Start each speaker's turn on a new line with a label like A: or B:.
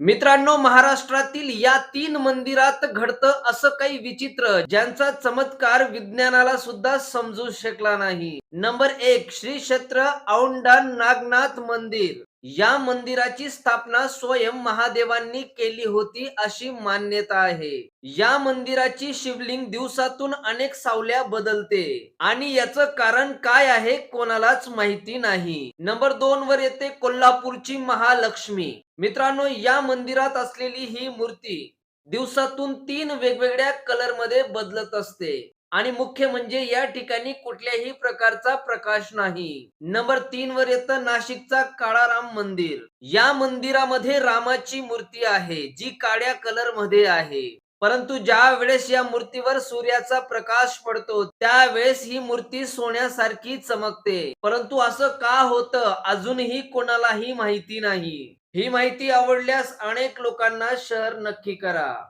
A: मित्रांनो महाराष्ट्रातील या तीन मंदिरात घडतं असं काही विचित्र ज्यांचा चमत्कार विज्ञानाला सुद्धा समजू शकला नाही. नंबर एक श्री क्षेत्र औंढा नागनाथ मंदिर. या मंदिराची स्थापना स्वयं महादेवांनी केली होती अशी मान्यता आहे. या मंदिराची शिवलिंग दिवसातून अनेक सावल्या बदलते. आणि याचं कारण काय आहे कोणालाच माहिती नाही. नंबर दोन वर येते कोल्हापूरची महालक्ष्मी. मित्रांनो या मंदिरात असलेली ही मूर्ती दिवसातून तीन वेगवेगळ्या कलरमध्ये बदलत असते. आणि मुख्य म्हणजे या ठिकाणी कुठल्याही प्रकारचा प्रकाश नाही. नंबर तीन वर येतं नाशिकचा काळाराम मंदिर. या मंदिरामध्ये रामाची मूर्ती आहे जी काळ्या कलरमध्ये आहे. परंतु ज्या वेळेस या मूर्तीवर सूर्याचा प्रकाश पडतो त्यावेळेस ही मूर्ती सोन्यासारखी चमकते. परंतु असं का होतं अजूनही कोणालाही माहिती नाही. ही माहिती आवडल्यास अनेक लोकांना शेअर नक्की करा.